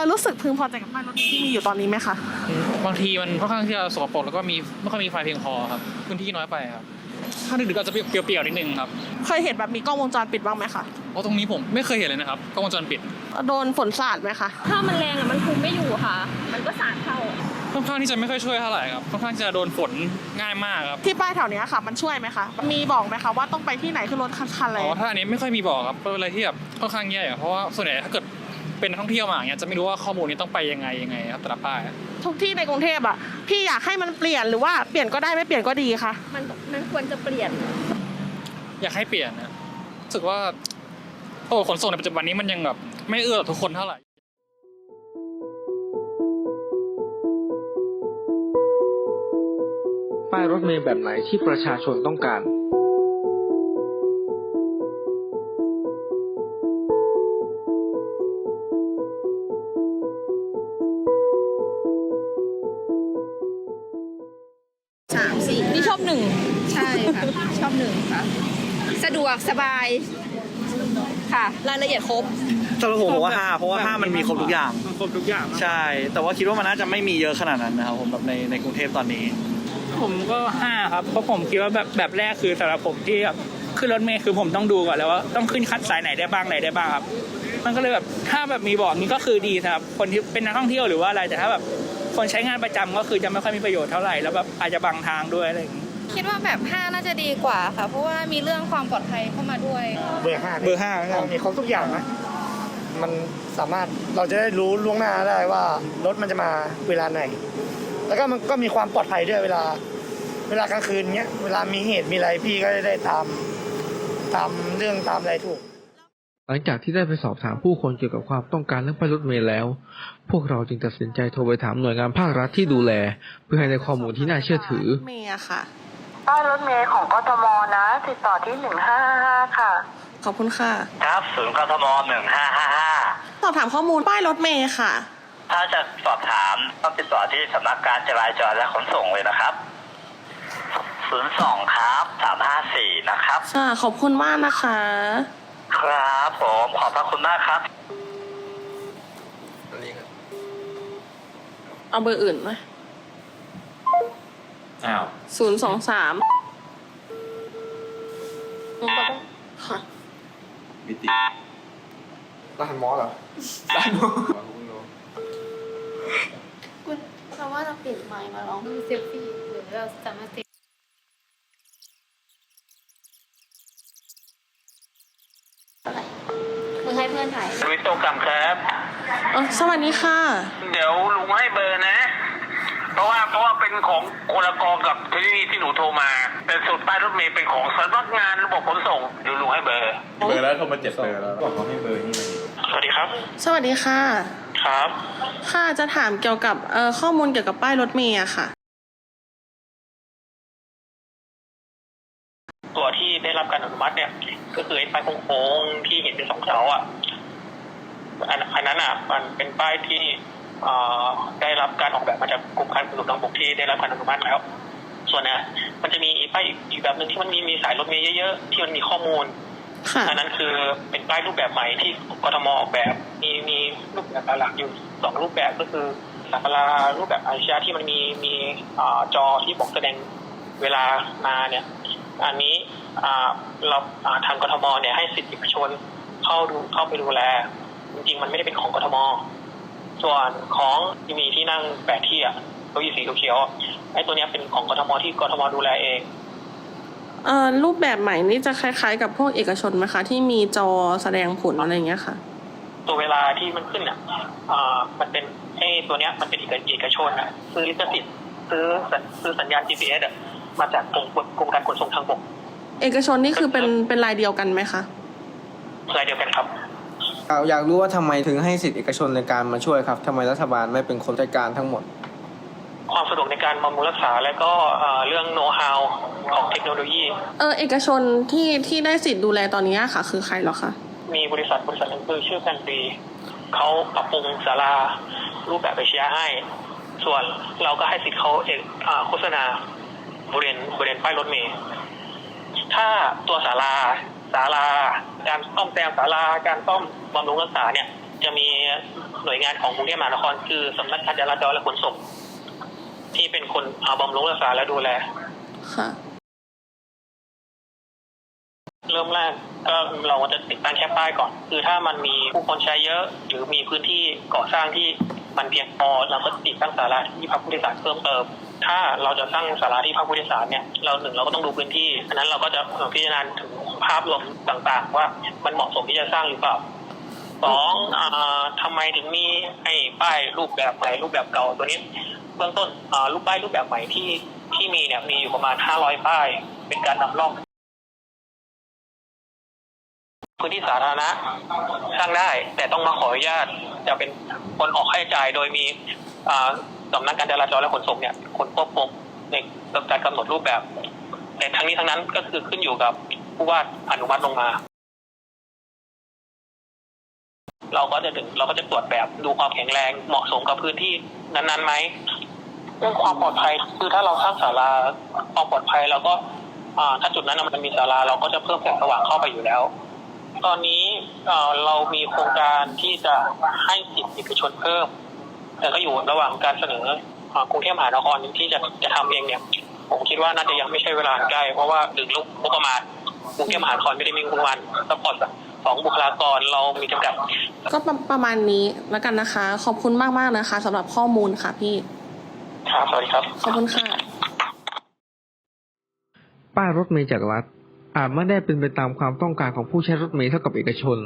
อรู้สึกพึงพอใจกับป้ายรถเมล์ที่มีอยู่ตอนนี้ไหมคะ บางทีมันค่อนข้างที่จะสกปรกแล้วก็มีไม่ค่อยมีไฟเพียงพอครับพื้นที่น้อยไปครับถ้าดึกๆก็อาจจะเปรี้ยวๆนิดนึงครับเคยเห็นแบบมีกล้องวงจรปิดบ้างไหมคะ เพราะตรงนี้ผมไม่เคยเห็นเลยนะครับกล้องวงจรปิดโดนฝนสาดไหมคะ ถ้ามันแรงอะมันคุมไม่อยู่ค่ะ มันก็สาดเข้าค่อนข้างที่จะไม่ค่อยช่วยเท่าไหร่ครับค่อนข้างจะโดนฝนง่ายมากครับที่ป้ายแถวเนี้ยค่ะ มันช่วยไหมคะ มีบอกไหมคะว่าต้องไปที่ไหนขึ้นรถคันๆอะไรอ๋อถ้าอันนี้ไม่ค่อยมีบอกครับเป็นอะไรที่แบบค่อนข้างแย่อะเพราะว่าส่วนใหญ่ถ้าเกิด เป็นนักท่องเที่ยวมาอย่างเงี้ยจะไม่รู้ว่าข้อมูลนี้ต้องไปยังไงยังไงครับแต่ละป้ายทุกที่ในกรุงเทพอะพี่อยากให้มันเปลี่ยนหรือว่าเปลี่ยนก็ได้ไม่เปลี่ยนก็ดีคะมันมันควรจะเปลี่ยน อยากให้เปลี่ยนนะรู้สึกว่าโอ้ขนส่งในปัจจุบันนี้มันยังแบบไม่เอื้อต่อทุกคนเท่าไหร่ ป้ายรถเมล์แบบไหนที่ประชาชนต้องการ ชอบหนึ่งค่ะ สะดวกสบายค่ะ รายละเอียดครบ สำหรับผมผมว่าห้าเพราะว่าห้ามันมีครบทุกอย่าง มันครบทุกอย่างใช่ แต่ว่าคิดว่ามันน่าจะไม่มีเยอะขนาดนั้นนะครับผมแบบในในกรุงเทพตอนนี้ ผมก็ห้าครับเพราะผมคิดว่าแบบแบบแรกคือสำหรับผมที่แบบขึ้นรถเมล์คือผมต้องดูก่อนแล้วว่าต้องขึ้นคัดสายไหนได้บ้างไหนได้บ้างครับ มันก็เลยแบบถ้าแบบมีบอกนี้ก็คือดีสำหรับคนที่เป็นนักท่องเที่ยวหรือว่าอะไรแต่ถ้าแบบคนใช้งานประจำก็คือจะไม่ค่อยมีประโยชน์เท่าไหร่แล้วแบบอาจจะบังทางด้วยอะไรอย่างนี้ คิดว่าแบบ 5 น่าจะดีกว่าค่ะ เพราะว่ามีเรื่องความปลอดภัยเข้ามาด้วย เบอร์ห้าเบอร์ห้าแล้วกันมีครบทุกอย่างนะมันสามารถเราจะได้รู้ล่วงหน้าได้ว่ารถมันจะมาเวลาไหน แล้วก็มันก็มีความปลอดภัยด้วยเวลา เวลากลางคืนเนี้ยเวลามีเหตุมีอะไรพี่ก็จะได้ตามตามเรื่องตามอะไรถูก หลังจากที่ได้ไปสอบถามผู้คนเกี่ยวกับความต้องการเรื่องป้ายรถเมล์แล้ว พวกเราจึงตัดสินใจโทรไปถามหน่วยงานภาครัฐที่ดูแล เพื่อให้ได้ข้อมูลที่น่าเชื่อถือ เมย์อะค่ะ ป้ายรถเมล์ของกทมนะ ติดต่อที่1555ค่ะ ขอบคุณค่ะ ครับศูนย์กทมหนึ่งห้าห้าห้าสอบถามข้อมูลป้ายรถเมย์ค่ะ ถ้าจะสอบถามต้องติดต่อที่สำนักการจราจรและขนส่งเลยนะครับศูนย์สองครับสามห้าสี่นะครับค่ะขอบคุณมากนะคะ ครับผมขอบพระคุณมากครับเอาเบอร์อื่นไหมอ้าว ศูนย์สองสามค่ะรหัสมอเหรอคุณเราว่าเราเปลี่ยนไมค์มาร้องเซลฟี่หรือเราสามารถเซฟมึงให้เพื่อนถ่ายวิโตกรรมครับ เออสวัสดีค่ะ เดี๋ยวลุงให้เบอร์นะ เพราะว่าเพราะว่าเป็นของคนละกองกับที่ที่หนูโทรมา เป็นสุดป้ายรถเมล์เป็นของสำนักงานระบบขนส่งเดี๋ยวลุงให้เบอร์ เบอร์แล้วโทรมาเจ็ดเบอร์แล้วบอกเขาให้เบอร์นี่สวัสดีครับ สวัสดีค่ะ ครับ ค่ะจะถามเกี่ยวกับเอ่อข้อมูลเกี่ยวกับป้ายรถเมย์อะค่ะ ตัวที่ได้รับการอนุมัติเนี่ย ก็คือไอ้ป้ายโค้งๆที่เห็นเป็นสองเสาอะอันอันนั้นอะ มันเป็นป้ายที่เอ่อ ได้รับการออกแบบมาจากกรมการขนส่งทางบกที่ได้รับการอนุมัติแล้ว ส่วนเนี่ยมันจะมีอีกป้ายอีกแบบหนึ่งที่มันมีมีสายรถเมย์เยอะๆที่มันมีข้อมูลค่ะอันนั้นคือเป็นป้ายรูปแบบใหม่ที่กทมออกแบบ มีมีรูปแบบหลักอยู่สองรูปแบบก็คือสารารูปแบบอาชีพที่มันมีมีอ่าจอที่บอกแสดงเวลามาเนี่ย อันนี้อ่าเราอ่าทางกทมเนี่ยให้สิทธิเอกชนเข้าดูเข้าไปดูแล จริงๆมันไม่ได้เป็นของกทม ส่วนของที่มีที่นั่งแปดที่อะตัวยีสีเขียวๆไอ้ตัวเนี้ยเป็นของกทมที่กทมดูแลเองเอ่อรูปแบบใหม่นี่จะคล้ายๆ กับพวกเอกชนไหมคะ ที่มีจอแสดงผลอะไรอย่างเงี้ยค่ะ ตัวเวลาที่มันขึ้นอะอ่ามันเป็นไอ้ตัวเนี้ยมันเป็นเอกเอกชนอะซื้อลิขสิทธิ์ซื้อสัญซื้อสัญญาณ GPS อะมาจากกรมกรมการขนส่งทางบก เอกชนนี่คือเป็นเป็นรายเดียวกันไหมคะรายเดียวกันครับ อยากรู้ว่าทำไมถึงให้สิทธิเอกชนในการมาช่วยครับทำไมรัฐบาลไม่เป็นคนจัดการทั้งหมด ความสะดวกในการบำรุงรักษาและก็อ่าเรื่องโน้ตฮาวของเทคโนโลยี เออเอกชนที่ที่ได้สิทธิ์ดูแลตอนนี้ค่ะ คือใครเหรอคะ มีบริษัทบริษัทหนึงคือชื่อกันตรีเขาปรับปรุงศาลารูปแบบเอเชียให้ ส่วนเราก็ให้สิทธิ์เขาเอกอ่าโฆษณาบริเวณบริเวณป้ายรถเมล์ถ้าตัวศาลาศาลา การซ่อมแซมศาลาการซ่อมบำรุงรักษาเนี่ยจะมีหน่วยงานของกรุงเทพมหานคร คือสำนักการจราจรและขนส่งที่เป็นคนเอาบำรุงรักษาและดูแลค่ะเริ่มแรกก็เราจะติดตั้งแค่ป้ายก่อน คือถ้ามันมีผู้คนใช้เยอะ หรือมีพื้นที่ก่อสร้างที่มันเพียงพอเราก็ติดตั้งศาลาที่พักผู้โดยสารเพิ่มเติม ถ้าเราจะสร้างศาลาที่พักผู้โดยสารเนี่ยเราหนึ่งเราก็ต้องดูพื้นที่อันนั้นเราก็จะพิจารณาถึง ภาพรวมต่างๆ ว่ามันเหมาะสมที่จะสร้างหรือเปล่าสองอ่าทำไมถึงมีไอ้ป้ายรูปแบบใหม่รูปแบบเก่าตัวนี้ เบื้องต้นอ่ารูปป้ายรูปแบบใหม่ที่ที่มีเนี่ยมีอยู่ประมาณ500ป้าย เป็นการนำร่องพื้นที่สาธารณะสร้างได้ แต่ต้องมาขออนุญาต จะเป็นคนออกค่าใช้จ่ายโดยมีอ่าสำนักการจราจรและขนส่งเนี่ยคนควบคุมในการกำหนดรูปแบบ แต่ทั้งนี้ทั้งนั้นก็คือขึ้นอยู่กับผู้ว่าอนุมัติลงมา เราก็จะถึงเราก็จะตรวจแบบดูความแข็งแรงเหมาะสมกับพื้นที่นั้นๆไหมเรื่องความปลอดภัยคือถ้าเราสร้างศาลาความปลอดภัยเราก็อ่าถ้าจุดนั้นมันมีศาลาเราก็จะเพิ่มแสงสว่างเข้าไปอยู่แล้ว ตอนนี้เอเรามีโครงการที่จะให้สิทธิเอกชนเพิ่ม แต่ก็อยู่ระหว่างการเสนอเอ่อกรุงเทพมหานครที่จะจะทำเองเนี่ย ผมคิดว่าน่าจะยังไม่ใช่เวลาใกล้ เพราะว่าหนึ่งลูกงบประมาณกรุงเทพมหานครไม่ได้มีงบประมาณซัพพอร์ตของบุคลากรเรามีจำกัด ก็ประประมาณนี้แล้วกันนะคะ ขอบคุณมากๆนะคะสำหรับข้อมูลค่ะพี่ครับสวัสดีครับ ขอบคุณค่ะ ป้ายรถเมล์จากรัฐอาจไม่ได้เป็นไปตามความต้องการของผู้ใช้รถเมล์เท่ากับเอกชน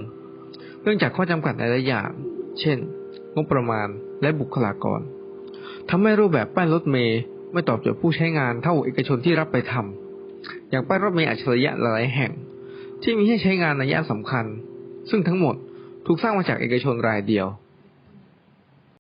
เนื่องจากข้อจำกัดหลายๆอย่าง เช่น งบประมาณและบุคลากรทำให้รูปแบบป้ายรถเมล์ ไม่ตอบโจทย์ผู้ใช้งานเท่าเอกชนที่รับไปทำอย่างป้ายรถเมล์อัจฉริยะหลายแห่ง ที่มีให้ใช้งานในย่านสำคัญ ซึ่งทั้งหมดถูกสร้างมาจากเอกชนรายเดียว